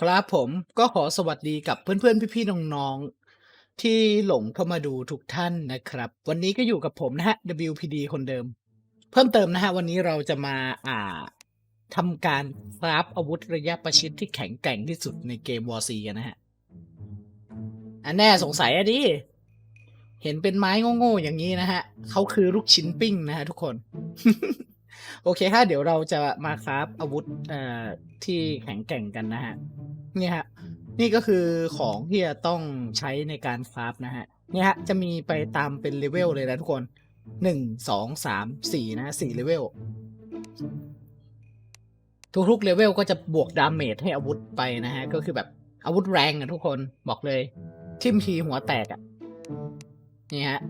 ครับผมก็ขอสวัสดีกับเพื่อนๆ พี่ๆ น้องๆ ที่หลงเข้ามาดูทุกท่านนะครับ วันนี้ก็อยู่กับผมนะฮะ WPD คนเดิม เพิ่มเติมนะฮะ วันนี้เราจะมาอ่าทำการคราฟอาวุธระยะประชิดที่แข็งแกร่งที่สุดในเกม War C กันนะฮะ อันแน่สงสัยอะดิ เห็นเป็นไม้โง่ๆ อย่างนี้นะฮะเขาคือลูกชิ้นปิ้งนะฮะทุกคน โอเคค่ะเดี๋ยวเราจะมาคราฟอาวุธเอ่อที่แข็งแกร่งกันนะฮะ นี่ฮะนี่ก็คือของที่จะต้องใช้ในการคราฟนะฮะเนี่ยฮะจะมีไปตามเป็นเลเวลเลยนะทุกคนหนึ่งสองสามสี่นะฮะสี่เลเวลทุกๆเลเวลก็จะบวกดาเมจให้อาวุธไปนะฮะ ก็คือแบบอาวุธแรงอะทุกคนบอกเลย ทิมทีหัวแตกอะนี่ฮะ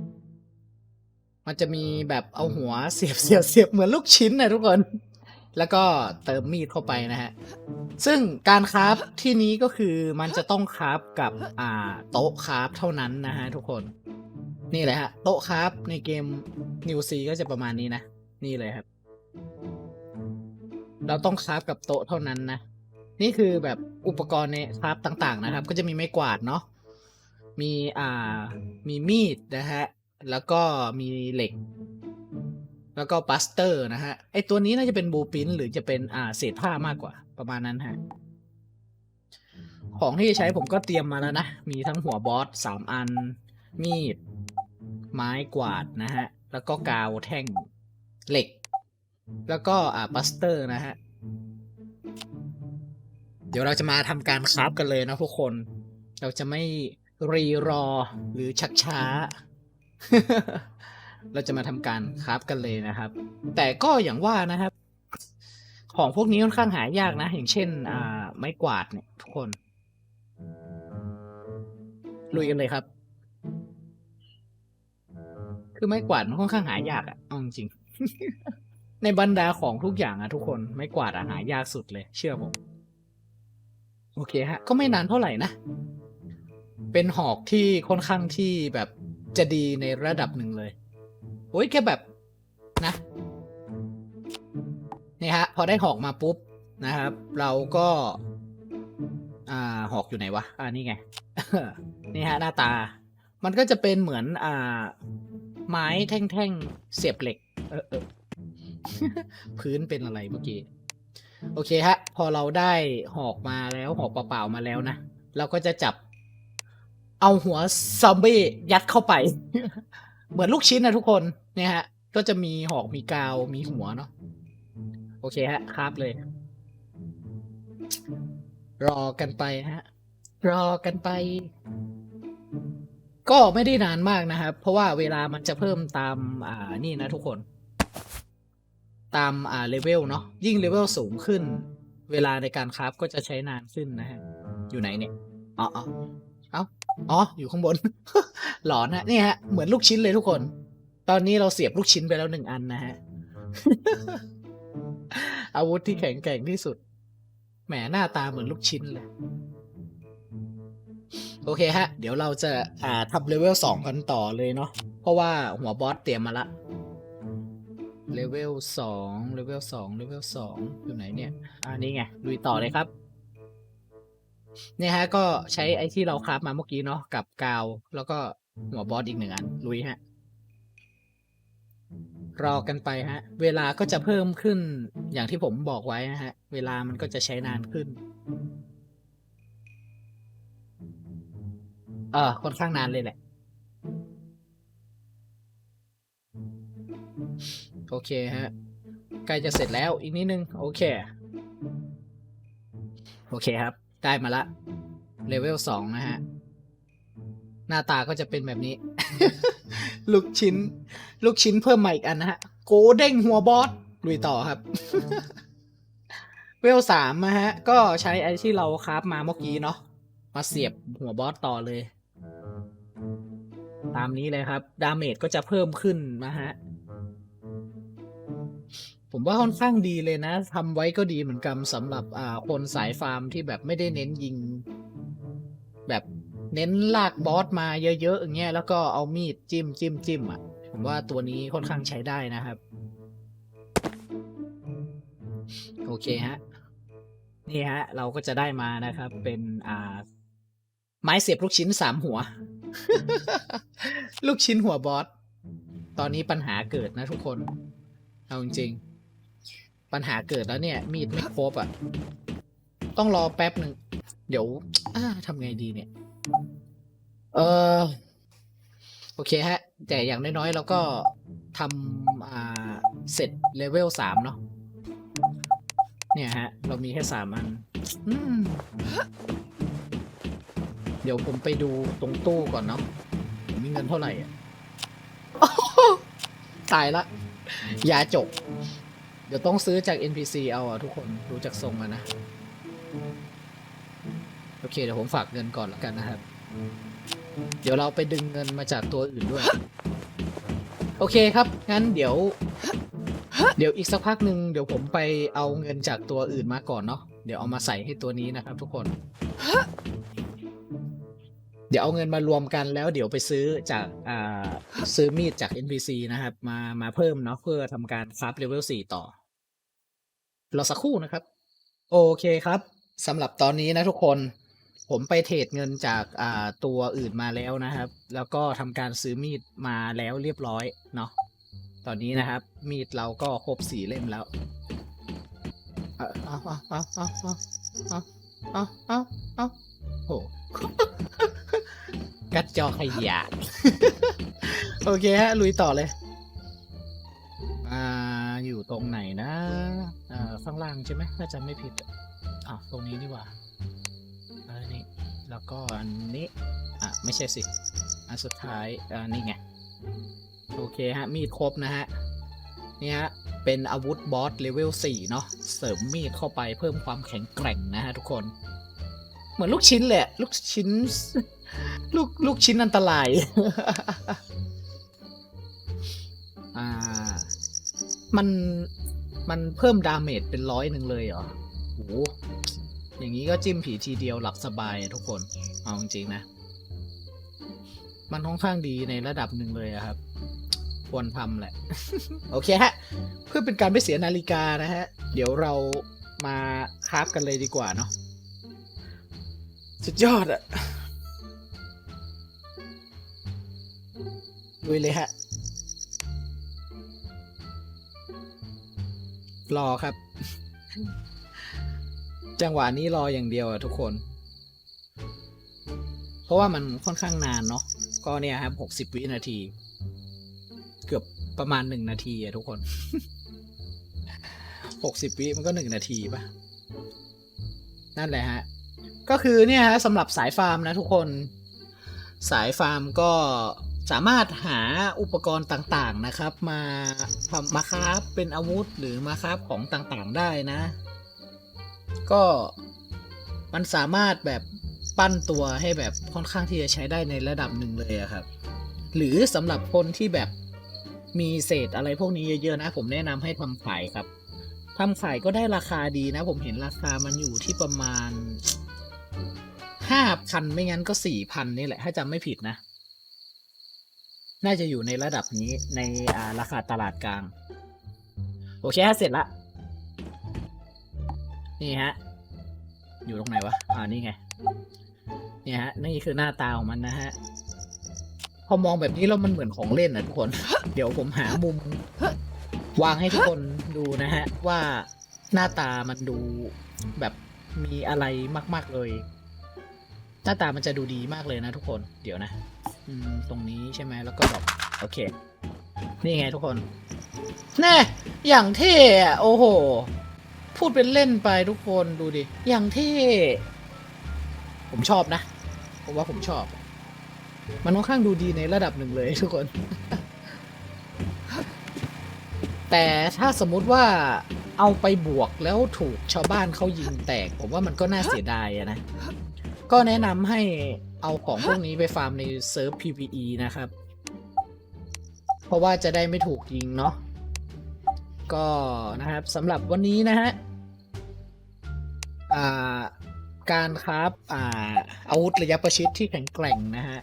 มันจะมีแบบเอาหัวเสียบเสียบเสียบเหมือนลูกชิ้นนะทุกคน แล้วก็เติมมีดเข้าไปนะฮะ ซึ่งการคราฟที่นี้ก็คือมันจะต้องคราฟกับอ่าโต๊ะคราฟเท่านั้นนะฮะทุกคน นี่เลยฮะโต๊ะคราฟในเกม New C ก็จะประมาณนี้นะ นี่เลยครับ เราต้องคราฟกับโต๊ะเท่านั้นนะ นี่คือแบบอุปกรณ์ในคราฟต่าง ๆ นะครับ ก็จะมีไม้กวาดเนาะ มีอ่า มีมีดนะฮะ แล้วก็มีเหล็ก แล้วก็บัสเตอร์นะฮะ ไอตัวนี้น่าจะเป็นบูปินหรือจะเป็นอ่าเศษผ้ามากกว่า ประมาณนั้นฮะ ของที่จะใช้ผมก็เตรียมมาแล้วนะ มีทั้งหัวบอสสามอัน มีด ไม้กวาดนะฮะ แล้วก็กาวแท่งเหล็ก แล้วก็อ่าบัสเตอร์นะฮะ เดี๋ยวเราจะมาทำการคราฟกันเลยนะทุกคน เราจะไม่รีรอหรือชักช้า เราจะมาทำการคราฟกันเลยนะครับ แต่ก็อย่างว่านะครับ ของพวกนี้ค่อนข้างหายากนะ อย่างเช่น อ่า ไม้กวาดเนี่ยทุกคน ลุยกันเลยครับ คือไม้กวาดมันค่อนข้างหายากอะเอาจริง ในบรรดาของทุกอย่างอะทุกคน ไม้กวาดอะหายากสุดเลย เชื่อผม โอเคฮะ ก็ไม่นานเท่าไหร่นะ เป็นหอกที่ค่อนข้างที่แบบจะดีในระดับหนึ่ง โอ้ยแค่แบบนะนี่ฮะ พอได้หอกมาปุ๊บนะครับ เราก็ อ่าหอกอยู่ไหนวะอ่านี่ไง นี่ฮะ หน้าตา มันก็จะเป็นเหมือน อ่า ไม้แท่งๆ เสียบเหล็ก เออเออพื้นเป็นอะไรเมื่อกี้ โอเคฮะ พอเราได้หอกมาแล้วหอกเปล่าๆมาแล้วนะ เราก็จะจับ เอาหัวซอมบี้ยัดเข้าไป เหมือนลูกชิ้นนะทุกคน เนี่ยฮะ ก็จะมีหอกมีกาวมีหัวเนาะโอเคฮะครับเลย รอกันไปฮะ รอกันไป ก็ไม่ได้นานมากนะครับ เพราะว่าเวลามันจะเพิ่มตามอ่านี่นะทุกคน ตามอ่าเลเวลเนาะยิ่งเลเวลสูงขึ้น เวลาในการคราฟก็จะใช้นานขึ้นนะฮะ อยู่ไหนเนี่ยอ๋ออ๋อเอ้าอ๋ออยู่ข้างบน หลอนฮะนี่ฮะ เหมือนลูกชิ้นเลยทุกคน ตอนนี้เราเสียบลูกชิ้นไปแล้วหนึ่งอันนะฮะ อาวุธที่แข็งแกร่งที่สุด แหมหน้าตาเหมือนลูกชิ้นเลย โอเคฮะ เดี๋ยวเราจะอ่าทำเลเวลสองกันต่อเลยเนาะ เพราะว่าหัวบอสเตรียมมาละ เลเวลสองเลเวลสองเลเวลสองอยู่ไหนเนี่ยอ่านี่ไงลุยต่อเลยครับเนี่ยฮะก็ใช้ไอ้ที่เราคราฟมาเมื่อกี้เนาะกับกาว แล้วก็หัวบอสอีกหนึ่งอันลุยฮะ รอกันไปฮะ เวลาก็จะเพิ่มขึ้นอย่างที่ผมบอกไว้นะฮะ เวลามันก็จะใช้นานขึ้นเออค่อนข้างนานเลยแหละ โอเคฮะใกล้จะเสร็จแล้วอีกนิดนึง โอเค โอเคครับ ได้มาละเลเวลสองนะฮะ หน้าตาก็จะเป็นแบบนี้ ลูกชิ้น ลูกชิ้นเพิ่มมาอีกอันนะฮะ โกเด้งหัวบอสลุยต่อครับ เวลสามนะฮะ ก็ใช้ไอที่เราคราฟมาเมื่อกี้เนาะมาเสียบหัวบอสต่อเลย ตามนี้เลยครับ ดาเมจก็จะเพิ่มขึ้นนะฮะ ผมว่าค่อนข้างดีเลยนะทำไว้ก็ดีเหมือนกันสำหรับอ่าคนสายฟาร์มที่แบบไม่ได้เน้นยิง แบบ เน้นลากบอสมาเยอะๆอย่างเงี้ยแล้วก็เอามีดจิ้มจิ้มจิ้มอะผมว่าตัวนี้ค่อนข้างใช้ได้นะครับ โอเคฮะ นี่ฮะ เราก็จะได้มานะครับ เป็นอ่า ไม้เสียบลูกชิ้นสามหัว ลูกชิ้นหัวบอสตอนนี้ปัญหาเกิดนะทุกคน เอาจริงๆปัญหาเกิดแล้วเนี่ย มีดไม่ครบอะ ต้องรอแป๊บหนึ่ง เดี๋ยวทำไงดีเนี่ย เออโอเคฮะ แต่อย่างน้อยๆเราก็ทำอ่าเสร็จเลเวลสามเนาะเนี่ยฮะ เรามีแค่สามอันอืมเดี๋ยวผมไปดูตรงตู้ก่อนเนาะผมมีเงินเท่าไหร่อะตายละยาจบเดี๋ยวต้องซื้อจาก NPC เอาอะทุกคนดูจากทรงมานะ โอเค เดี๋ยวผมฝากเงินก่อนแล้วกันนะครับ เดี๋ยวเราไปดึงเงินมาจากตัวอื่นด้วย โอเคครับ งั้นเดี๋ยว เดี๋ยวอีกสักพักหนึ่งเดี๋ยวผมไปเอาเงินจากตัวอื่นมาก่อนเนาะ เดี๋ยวเอามาใส่ให้ตัวนี้นะครับ ทุกคน เดี๋ยวเอาเงินมารวมกันแล้ว เดี๋ยวไปซื้อจากอ่าซื้อมีดจาก NPC นะครับ มา มาเพิ่มเนาะเพื่อทำการคราฟเลเวล4ต่อ รอสักครู่นะครับ โอเคครับสำหรับตอนนี้นะทุกคน ผมไปเทรดเงินจากอ่าตัวอื่นมาแล้วนะครับ แล้วก็ทำการซื้อมีดมาแล้วเรียบร้อยเนาะตอนนี้นะครับ มีดเราก็ครบสี่เล่มแล้วเอาเอาเอาเอาเอาเอาเอาเอาเอาโหกัดจอขยะโอเคฮะลุยต่อเลย อ่า อยู่ตรงไหนนะอ่าข้างล่างใช่ไหมถ้าจำไม่ผิดอะอะตรงนี้ดีกว่า นนี้แล้วก็อันนี้อะไม่ใช่สิอันสุดท้ายอ่านี่ไงโอเคฮะมีดครบนะฮะนี่ฮะเป็นอาวุธบอสเลเวล4เนาะเสริมมีดเข้าไปเพิ่มความแข็งแกร่งนะฮะทุกคน เหมือนลูกชิ้นแหละ ลูกชิ้น ลูกลูกชิ้นอันตรายอ่ามันมันเพิ่มดาเมจเป็นร้อยหนึ่งเลยเหรอโห อย่างนี้ก็จิ้มผีทีเดียวหลับสบายทุกคน เอาจริงๆนะ มันค่อนข้างดีในระดับหนึ่งเลยครับ ควรทำแหละ โอเคฮะ เพื่อเป็นการไม่เสียนาฬิกานะฮะ เดี๋ยวเรามาคราฟกันเลยดีกว่าเนาะ สุดยอดอะลุยเลยฮะ รอครับ จังหวะนี้รออย่างเดียวอะทุกคน เพราะว่ามันค่อนข้างนานเนาะก็เนี่ยครับหกสิบวินาที เกือบประมาณหนึ่งนาทีอะทุกคนหกสิบวิมันก็หนึ่งนาทีปะนั่นแหละฮะ ก็คือเนี่ยฮะสำหรับสายฟาร์มนะทุกคน สายฟาร์มก็สามารถหาอุปกรณ์ต่างๆนะครับ มาทำมาคราฟเป็นอาวุธหรือมาคราฟของต่างๆได้นะ ก็มันสามารถแบบปั้นตัวให้แบบค่อนข้างที่จะใช้ได้ในระดับหนึ่งเลยอะครับ หรือสำหรับคนที่แบบมีเศษอะไรพวกนี้เยอะๆนะ ผมแนะนำให้ทำขายครับทำขายก็ได้ราคาดีนะ ผมเห็นราคามันอยู่ที่ประมาณห้าพันไม่งั้นก็สี่พันนี่แหละ ถ้าจำไม่ผิดนะ น่าจะอยู่ในระดับนี้ในราคาตลาดกลาง โอเคเสร็จละ นี่ฮะ อยู่ตรงไหนวะ อ่านี่ไง เนี่ยฮะ นี่คือหน้าตาของมันนะฮะ พอมองแบบนี้แล้วมันเหมือนของเล่นนะทุกคน เดี๋ยวผมหามุม วางให้ทุกคนดูนะฮะ ว่าหน้าตามันดูแบบมีอะไรมาก ๆเลย หน้าตามันจะดูดีมากเลยนะทุกคน เดี๋ยวนะตรงนี้ใช่ไหมแล้วก็แบบโอเค นี่ไงทุกคน แน่ อย่างเท่อะโอ้โห พูดเป็นเล่นไปทุกคนดูดิ อย่างเท่ผมชอบนะ ผมว่าผมชอบ มันค่อนข้างดูดีในระดับหนึ่งเลยทุกคน แต่ถ้าสมมุติว่าเอาไปบวกแล้วถูกชาวบ้านเขายิงแตก ผมว่ามันก็น่าเสียดายนะ ก็แนะนำให้เอาของพวกนี้ไปฟาร์มในเซิร์ฟ PVE นะครับ เพราะว่าจะได้ไม่ถูกยิงเนาะ ก็นะครับสำหรับวันนี้นะฮะาการคราฟอ่าอาวุธระยะประชิดที่แข็งแกร่งนะฮะ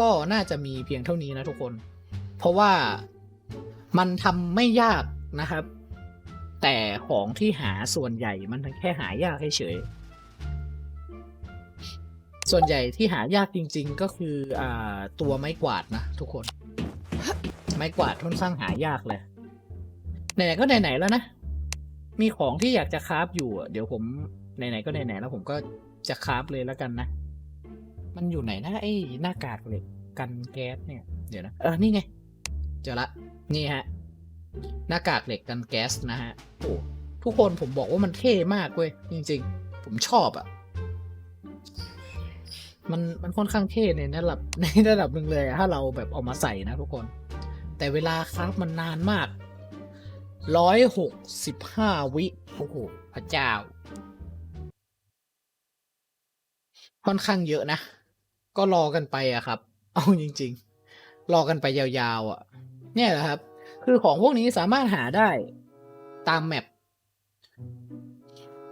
ก็น่าจะมีเพียงเท่านี้นะทุกคน เพราะว่ามันทำไม่ยากนะครับ แต่ของที่หาส่วนใหญ่มันแค่หายากเฉยส่วนใหญ่ที่หายากจริง ๆ ก็คืออ่าตัวไม้กวาดนะทุกคน ไม้กวาดค่อนข้างหายากเลย ไหนๆก็ไหนๆแล้วนะ มีของที่อยากจะคราฟอยู่อะเดี๋ยวผมไหนๆก็ไหนๆแล้วผมก็จะคราฟเลยแล้วกันนะ มันอยู่ไหนนะไอ้หน้ากากเหล็กกันแก๊สเนี่ย เดี๋ยวนะ เออ นี่ไง เจอละ นี่ฮะ หน้ากากเหล็กกันแก๊สนะฮะ โอ้ทุกคนผมบอกว่ามันเท่มากเว้ย จริง ๆ ผมชอบอะ่ะมันมันค่อนข้างเท่ในระดับในระดับหนึ่งเลยถ้าเราแบบเอามาใส่นะทุกคน แต่เวลาคราฟมันนานมาก ร้อยหกสิบห้าวิโอ้โหพระเจ้า ค่อนข้างเยอะนะ ก็รอกันไปอะครับ เอาจริง ๆ รอกันไปยาวๆอะเนี่ยแหละครับ คือของพวกนี้สามารถหาได้ตามแมป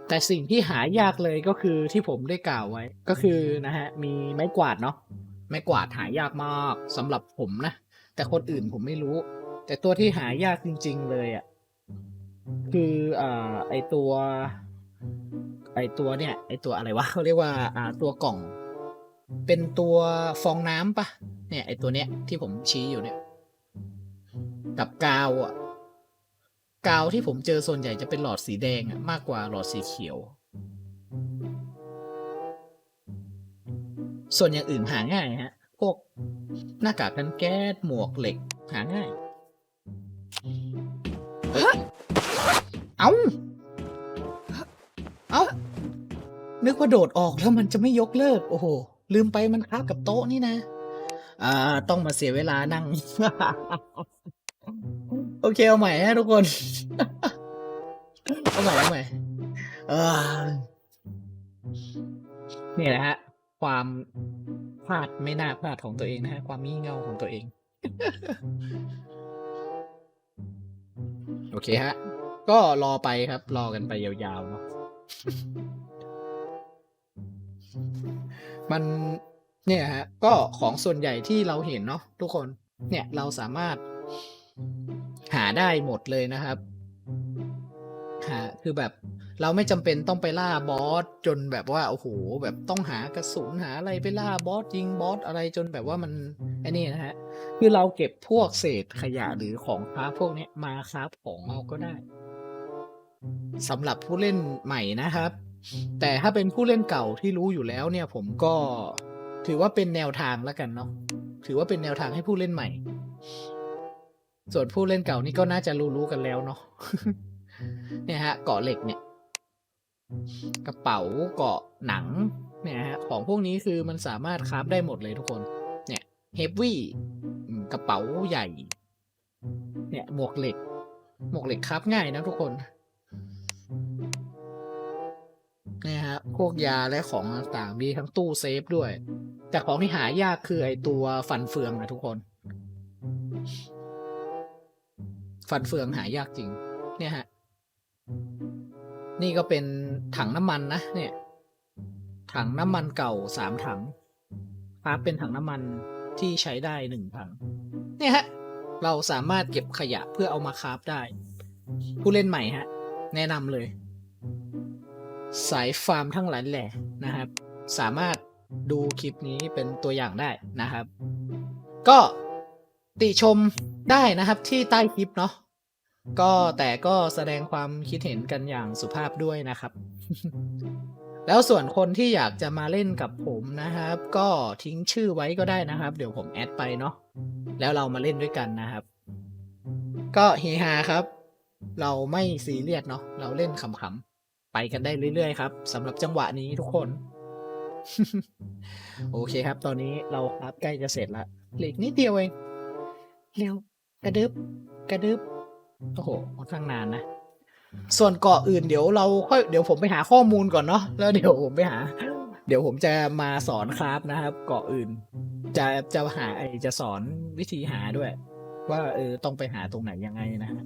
แต่สิ่งที่หายากเลยก็คือที่ผมได้กล่าวไว้ ก็คือนะฮะ มีไม้กวาดเนาะไม้กวาดหายากมากสำหรับผมนะ แต่คนอื่นผมไม่รู้ แต่ตัวที่หายากจริง ๆ เลยอะ่ะ คืออ่าไอตัว ไอตัวเนี่ย ไอตัวอะไรวะเขาเรียกว่าอ่าตัวกล่อง เป็นตัวฟองน้ำปะเนี่ยไอตัวเนี้ยที่ผมชี้อยู่เนี่ย กับกาวอะกาวที่ผมเจอส่วนใหญ่จะเป็นหลอดสีแดงอะมากกว่าหลอดสีเขียว ส่วนอย่างอื่นหาง่ายฮะ พวกหน้ากากกันแก๊สหมวกเหล็กหาง่าย เอาเอานึกว่าโดดออกแล้วมันจะไม่ยกเลิก โอ้โห ลืมไปมันครับกับโต๊ะนี่นะ อ่า ต้องมาเสียเวลานั่ง โอเค เอาใหม่ฮะทุกคน เอาใหม่เอาใหม่เออนี่แหละฮะ ความพลาดไม่น่าพลาดของตัวเองนะฮะ ความมีเงาของตัวเอง โอเคฮะ ก็รอไปครับ รอกันไปยาวๆเนาะมันเนี่ยฮะ ก็ของส่วนใหญ่ที่เราเห็นเนาะทุกคน เนี่ยเราสามารถหาได้หมดเลยนะครับหาคือแบบเราไม่จำเป็นต้องไปล่าบอสจนแบบว่าโอ้โหแบบต้องหากระสุนหาอะไรไปล่าบอสยิงบอสอะไรจนแบบว่ามันไอ้นี่นะฮะ คือเราเก็บพวกเศษขยะหรือของค้าพวกเนี้ยมาคราฟของเอาก็ได้ สำหรับผู้เล่นใหม่นะครับ แต่ถ้าเป็นผู้เล่นเก่าที่รู้อยู่แล้วเนี่ย ผมก็ถือว่าเป็นแนวทางแล้วกันเนาะถือว่าเป็นแนวทางให้ผู้เล่นใหม่ ส่วนผู้เล่นเก่านี่ก็น่าจะรู้ๆกันแล้วเนาะเนี่ยฮะเกาะเหล็กเนี่ย กระเป๋าเกาะหนังเนี่ยฮะของพวกนี้คือมันสามารถคราฟได้หมดเลยทุกคน เนี่ยเฮฟวี่กระเป๋าใหญ่ เนี่ยหมวกเหล็ก หมวกเหล็กคราฟง่ายนะทุกคน นี่ยฮะพวกยาและของต่างๆมีทั้งตู้เซฟด้วย แต่ของที่หายากคือไอตัวฟันเฟืองนะทุกคน ฟันเฟืองหายากจริง เนี่ยฮะ นี่ก็เป็นถังน้ำมันนะเนี่ย ถังน้ำมันเก่าสามถังคราฟเป็นถังน้ำมันที่ใช้ได้หนึ่งถัง เนี่ยฮะ เราสามารถเก็บขยะเพื่อเอามาคราฟได้ ผู้เล่นใหม่ฮะ แนะนำเลย สายฟาร์มทั้งหลายแหล่นะครับ สามารถดูคลิปนี้เป็นตัวอย่างได้นะครับ ก็ติชมได้นะครับที่ใต้คลิปเนาะก็แต่ก็แสดงความคิดเห็นกันอย่างสุภาพด้วยนะครับ แล้วส่วนคนที่อยากจะมาเล่นกับผมนะครับ ก็ทิ้งชื่อไว้ก็ได้นะครับ เดี๋ยวผมแอดไปเนาะแล้วเรามาเล่นด้วยกันนะครับ ก็เฮฮาครับ เราไม่ซีเรียสเนาะเราเล่นขำๆ ไปกันได้เรื่อยๆครับสำหรับจังหวะนี้ทุกคน โอเคครับ ตอนนี้เราครับใกล้จะเสร็จละเหลืออีกนิดเดียวเอง เร็วกระดึบกระดึบโอ้โหค่อนข้างนานนะ ส่วนเกาะอื่นเดี๋ยวเราค่อยเดี๋ยวผมไปหาข้อมูลก่อนเนาะแล้วเดี๋ยวผมไปหา เดี๋ยวผมจะมาสอนคราฟนะครับ เกาะอื่น จะจะหาไอจะสอนวิธีหาด้วย ว่าเออต้องไปหาตรงไหนยังไงนะฮะ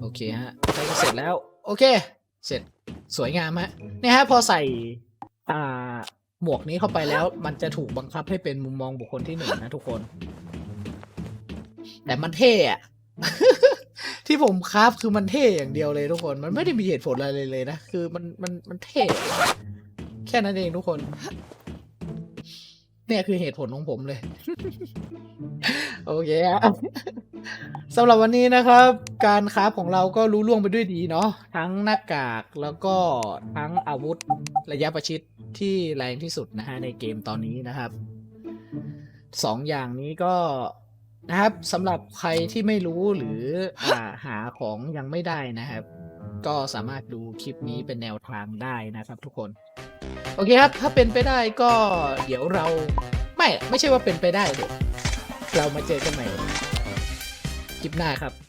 โอเคฮะใกล้จะเสร็จแล้ว โอเค เสร็จสวยงามฮะเนี่ยฮะพอใส่อ่าหมวกนี้เข้าไปแล้ว มันจะถูกบังคับให้เป็นมุมมองบุคคลที่หนึ่งนะทุกคน แต่มันเท่อะที่ผมคราฟคือมันเท่อย่างเดียวเลยทุกคน มันไม่ได้มีเหตุผลอะไรเลยเลยนะ คือมันมันมันเท่ แค่นั้นเองทุกคน เนี่ยคือเหตุผลของผมเลย โอเคครับ สำหรับวันนี้นะครับ การคราของเราก็รู้ล่วงไปด้วยดีเนาะทั้งหน้ากากแล้วก็ทั้งอาวุธระยะประชิดที่แรงที่สุดนะฮะในเกมตอนนี้นะครับสองอย่างนี้ก็นะครับสำหรับใครที่ไม่รู้หรืออาหาของยังไม่ได้นะครับ ก็สามารถดูคลิปนี้เป็นแนวทางได้นะครับทุกคน โอเคครับ ถ้าเป็นไปได้ก็เดี๋ยวเราไม่ไม่ใช่ว่าเป็นไปได้เดี๋ยวเรามาเจอกันใหม่ ลิปหน้าครับ